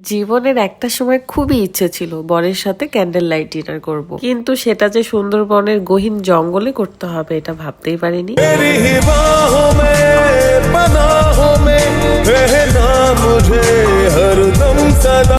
জীবনের একটা সময় খুবই ইচ্ছে ছিল বরের সাথে ক্যান্ডেল লাইট ডিনার করব। কিন্তু সেটা যে সুন্দরবনের গহীন জঙ্গলে করতে হবে এটা ভাবতেই পারিনি तेरी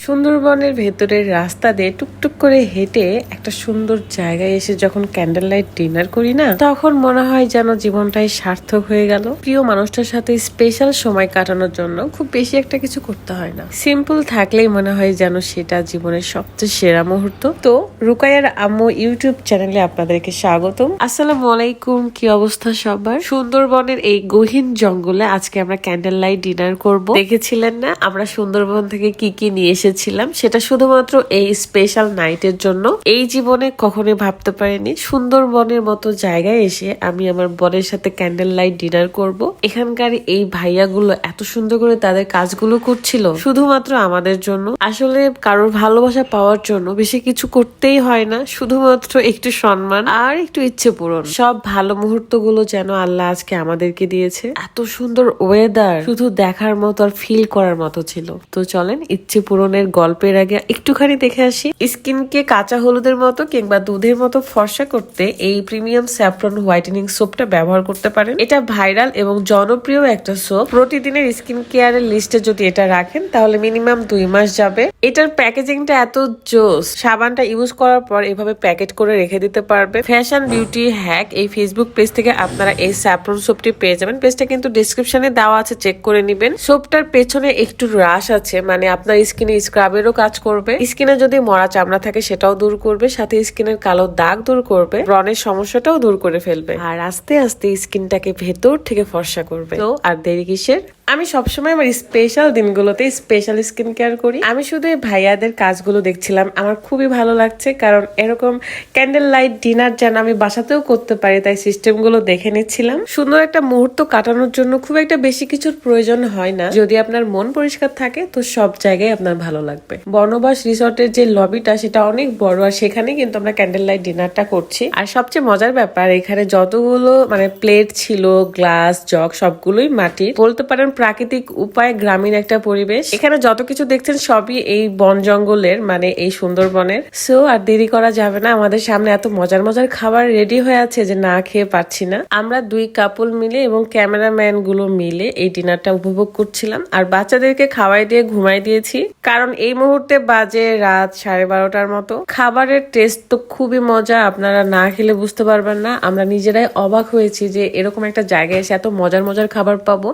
সুন্দরবনের ভেতরের রাস্তা দিয়ে টুকটুক করে হেঁটে একটা সুন্দর জায়গায় এসে যখন ক্যান্ডেল লাইট ডিনার করি না, তখন মনে হয় যেন জীবনটাই সার্থক হয়ে গেল। প্রিয় মানুষটার সাথে স্পেশাল সময় কাটানোর জন্য খুব বেশি একটা কিছু করতে হয় না। সিম্পল থাকলেই মনে হয় যেন সেটা জীবনের সবচেয়ে সেরা মুহূর্ত। তো রুকাইয়ার আম্মু ইউটিউব চ্যানেলে আপনাদেরকে স্বাগতম। আসসালামু আলাইকুম, কি অবস্থা সবার? সুন্দরবনের এই গহীন জঙ্গলে আজকে আমরা ক্যান্ডেল লাইট ডিনার করব। দেখেছিলেন না আমরা সুন্দরবন থেকে কি কি নিয়ে এসেছিলাম। সেটা শুধুমাত্র এই স্পেশাল নাইটের জন্য। এই জীবনে কখনোই ভাবতে পারিনি। সুন্দরবনের মতো জায়গায় এসে আমি আমার বরের সাথে ক্যান্ডেল লাইট ডিনার করব। এখানকার এই ভাইয়াগুলো এত সুন্দর করে তাদের কাজগুলো করছিল, শুধুমাত্র আমাদের জন্য। আসলে কারোর ভালোবাসা পাওয়ার জন্য বেশি কিছু করতেই হয় না, শুধুমাত্র একটু সম্মান আর একটু ইচ্ছে পূরণ। সব ভালো মুহূর্তগুলো যেন আল্লাহ আজকে আমাদেরকে দিয়েছে। এত সুন্দর ওয়েদার শুধু দেখার মতো আর ফিল করার মতো ছিল। তো চলেন, ইচ্ছে পূরণের গল্পের আগে একটুখানি দেখে আসি। স্কিনকে কাঁচা হলুদের মতো কিংবা দুধের মতো ফর্সা করতে এই প্রিমিয়াম স্যাফরন হোয়াইটেনিং সোপটা ব্যবহার করতে পারেন। এটা ভাইরাল এবং জনপ্রিয় একটা সোপ। প্রতিদিনের স্কিন কেয়ারের লিস্টে যদি এটা রাখেন, তাহলে মিনিমাম দুই মাস যাবে। এটার প্যাকেজিংটা এত জোস। সাবানটা ইউজ করার পর এভাবে প্যাকেট করে রেখে দিতে পারবে। ফ্যাশন বিউটি হ্যাক এই ফেসবুক পেজ থেকে আপনারা এই স্যাফরন সোপটি পেয়ে যাবেন। পেজটা কিন্তু ডিসক্রিপশনে দেওয়া আছে, চেক করে নিবেন। সোপটার পেছনে একটু রাশ আছে মানে আপনার স্কিনে স্ক্রাবেরও কাজ করবে স্কিনে যদি মরা চামড়া থাকে সেটাও দূর করবে সাথে স্কিনের কালো দাগ দূর করবে রনের সমস্যাটাও দূর করে ফেলবে। আর আস্তে আস্তে স্কিনটাকে ভেতর থেকে ফর্সা করবে। তো আর দেরি কিসের? আমি সবসময় আমার স্পেশাল দিনগুলোতে স্পেশাল স্কিন কেয়ার করি। আমি শুধু এই ভাইয়াদের কাজগুলো দেখছিলাম। আমার খুবই ভালো লাগছে, কারণ এরকম ক্যান্ডেল লাইট ডিনার যেন আমি বাসাতেও করতে পারি, তাই সিস্টেমগুলো দেখে নিচ্ছিলাম। সুন্দর একটা মুহূর্ত কাটানোর জন্য খুব একটা বেশি কিছুর প্রয়োজন হয় না। যদি আপনার মন পরিষ্কার থাকে, তো সব জায়গায় আপনার ভালো লাগবে। বনবাস রিসর্টের যে লবিটা, সেটা অনেক বড়, আর সেখানে কিন্তু আমরা ক্যান্ডেল লাইট ডিনারটা করছি। আর সবচেয়ে মজার ব্যাপার, এখানে যতগুলো মানে প্লেট ছিল গ্লাস জগ সবগুলোই মাটির। বলতে পারেন প্রাকৃতিক উপায় গ্রামীণ একটা পরিবেশ। এখানে যত কিছু দেখছেন সবই এই বন জঙ্গলের মানে এই সুন্দরবনের। সো আর দেরি করা যাবে না, আমাদের সামনে এত মজার মজার খাবার রেডি হয়ে আছে যে না খেয়ে পাচ্ছি না। আমরা দুই কাপল মিলে এবং ক্যামেরাম্যানগুলো মিলে এই ডিনারটা উপভোগ করছিলাম। আর বাচ্চাদেরকে খাওয়াই দিয়ে ঘুমাই দিয়েছি। কারণ এই মুহূর্তে বাজে রাত সাড়ে বারোটার মতো। খাবারের টেস্ট তো খুবই মজা, আপনারা না খেলে বুঝতে পারবেন না। আমরা নিজেরাই অবাক হয়েছি যে এরকম একটা জায়গায় এসে এত মজার মজার খাবার পাবো।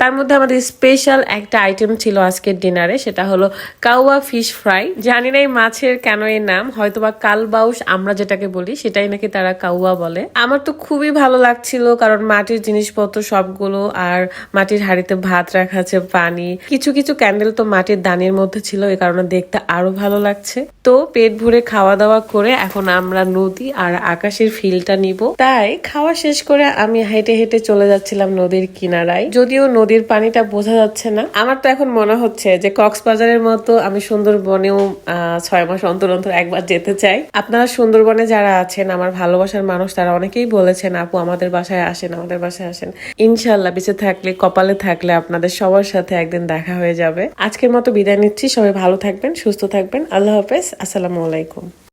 তার মধ্যে আমাদের স্পেশাল একটা আইটেম ছিল আজকের ডিনারে সেটা হলো কাউয়া ফিশ ফ্রাই জানি না এই মাছের কেন এর নাম, হয়তোবা কালবাউস আমরা যেটাকে বলি, সেটাই নাকি তারা কাউয়া বলে। আমার তো খুবই ভালো লাগছিল, কারণ মাটির জিনিসপত্র সবগুলো, আর মাটির হাড়িতে ভাত রাখা আছে, পানি। কিছু কিছু ক্যান্ডেল তো মাটির দানের মধ্যে ছিল এই কারণে দেখতে আরও ভালো লাগছে। তো পেট ভরে খাওয়া দাওয়া করে এখন আমরা নদী আর আকাশের ফিলটা নিব। তাই খাওয়া শেষ করে আমি হেঁটে হেঁটে চলে যাচ্ছিলাম নদীর কিনারায়। যদিও নদীর পানিটা বোঝা যাচ্ছে না। আমার তো এখন মনে হচ্ছে যে কক্সবাজারের মতো আমি সুন্দরবনেও ছয় মাস অন্তর অন্তর একবার যেতে চাই। আপনারা সুন্দরবনে যারা আছেন, আমার ভালোবাসার মানুষ, তারা অনেকেই বলেছেন, আপু, আমাদের বাসায় আসেন, আমাদের বাসায় আসেন। ইনশাল্লাহ বেঁচে থাকলে, কপালে থাকলে আপনাদের সবার সাথে একদিন দেখা হয়ে যাবে। আজকের মতো বিদায় নিচ্ছি। সবাই ভালো থাকবেন, সুস্থ থাকবেন। আল্লাহ হাফেজ। আসসালামু আলাইকুম।